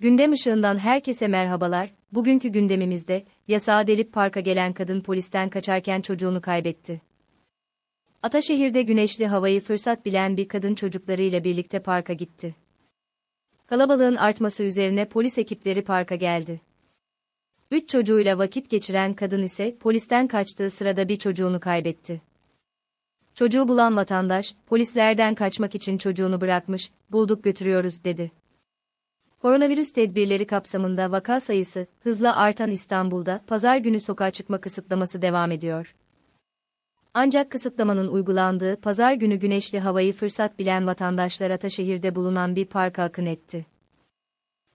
Gündem ışığından herkese merhabalar. Bugünkü gündemimizde, yasağı delip parka gelen kadın polisten kaçarken çocuğunu kaybetti. Ataşehir'de güneşli havayı fırsat bilen bir kadın çocuklarıyla birlikte parka gitti. Kalabalığın artması üzerine polis ekipleri parka geldi. Üç çocuğuyla vakit geçiren kadın ise polisten kaçtığı sırada bir çocuğunu kaybetti. Çocuğu bulan vatandaş, polislerden kaçmak için çocuğunu bırakmış, bulduk götürüyoruz dedi. Koronavirüs tedbirleri kapsamında vaka sayısı hızla artan İstanbul'da pazar günü sokağa çıkma kısıtlaması devam ediyor. Ancak kısıtlamanın uygulandığı pazar günü güneşli havayı fırsat bilen vatandaşlar Ataşehir'de bulunan bir parka akın etti.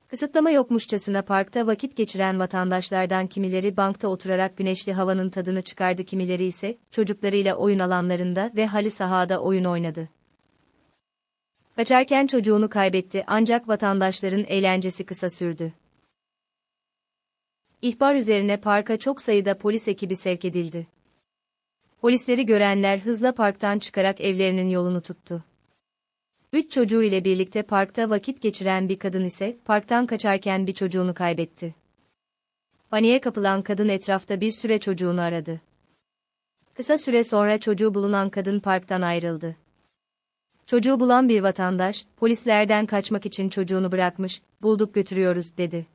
Kısıtlama yokmuşçasına parkta vakit geçiren vatandaşlardan kimileri bankta oturarak güneşli havanın tadını çıkardı kimileri ise çocuklarıyla oyun alanlarında ve hali sahada oyun oynadı. Kaçarken çocuğunu kaybetti ancak vatandaşların eğlencesi kısa sürdü. İhbar üzerine parka çok sayıda polis ekibi sevk edildi. Polisleri görenler hızla parktan çıkarak evlerinin yolunu tuttu. Üç çocuğu ile birlikte parkta vakit geçiren bir kadın ise parktan kaçarken bir çocuğunu kaybetti. Paniğe kapılan kadın etrafta bir süre çocuğunu aradı. Kısa süre sonra çocuğu bulunan kadın parktan ayrıldı. Çocuğu bulan bir vatandaş, polislerden kaçmak için çocuğunu bırakmış, bulduk götürüyoruz dedi.